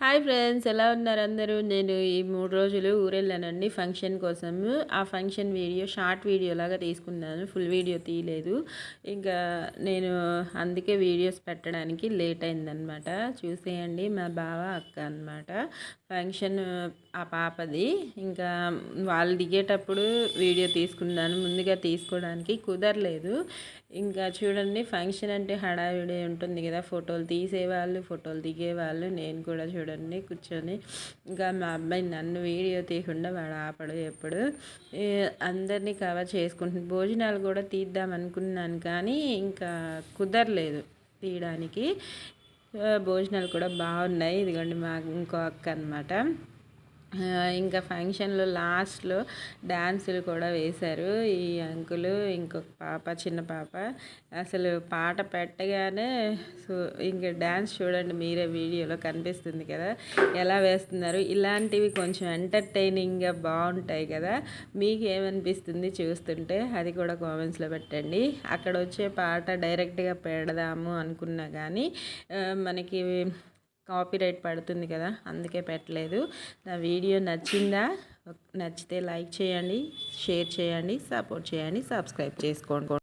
Hi friends ఎలా ఉన్నారు అందరూ? నేను ఈ మూడు రోజులు ఊరెళ్ళానండి ఫంక్షన్ కోసము. ఆ ఫంక్షన్ వీడియో షార్ట్ వీడియో లాగా తీసుకున్నాను. ఫుల్ వీడియో తీయలేదు. ఇంకా నేను అందుకే వీడియోస్ పెట్టడానికి లేట్ అయిందనమాట చూసేయండి మా బావ అక్క అనమాట ఫంక్షన్ ఆ పాపది. ఇంకా వాళ్ళు దిగేటప్పుడు వీడియో తీసుకున్నాను. ముందుగా తీసుకోవడానికి కుదరలేదు. ఇంకా చూడండి ఫంక్షన్ అంటే హడావిడి ఉంటుంది కదా. ఫోటోలు తీసేవాళ్ళు ఫోటోలు దిగేవాళ్ళు. నేను కూడా చూడండి కూర్చొని ఇంకా మా అబ్బాయి నన్ను వీడియో తీయకుండా వాడు ఆపడు ఎప్పుడు అందరినీ కవర్ చేసుకుంటుంది భోజనాలు కూడా తీద్దాం అనుకున్నాను కానీ ఇంకా కుదరలేదు తీయడానికి. భోజనాలు కూడా బాగున్నాయి. ఇదిగోండి మా ఇంకో అక్క అనమాట ఇంకా ఫంక్షన్లో లాస్ట్లో డ్యాన్సులు కూడా వేశారు. ఈ అంకులు ఇంకొక పాప చిన్న పాప. అసలు పాట పెట్టగానే సో ఇంకా డ్యాన్స్ చూడండి మీరే వీడియోలో కనిపిస్తుంది కదా ఎలా వేస్తున్నారు. ఇలాంటివి కొంచెం ఎంటర్టైనింగ్గా బాగుంటాయి కదా మీకు ఏమనిపిస్తుంది చూస్తుంటే అది కూడా కామెంట్స్లో పెట్టండి. అక్కడ వచ్చే పాట డైరెక్ట్గా పెడదాము అనుకున్నా కానీ మనకి కాపీరైట్ పడుతుంది కదా అందుకే పెట్టలేదు. నా వీడియో నచ్చిందా? నచ్చితే లైక్ చేయండి షేర్ చేయండి సపోర్ట్ చేయండి సబ్స్క్రైబ్ చేసుకోండి.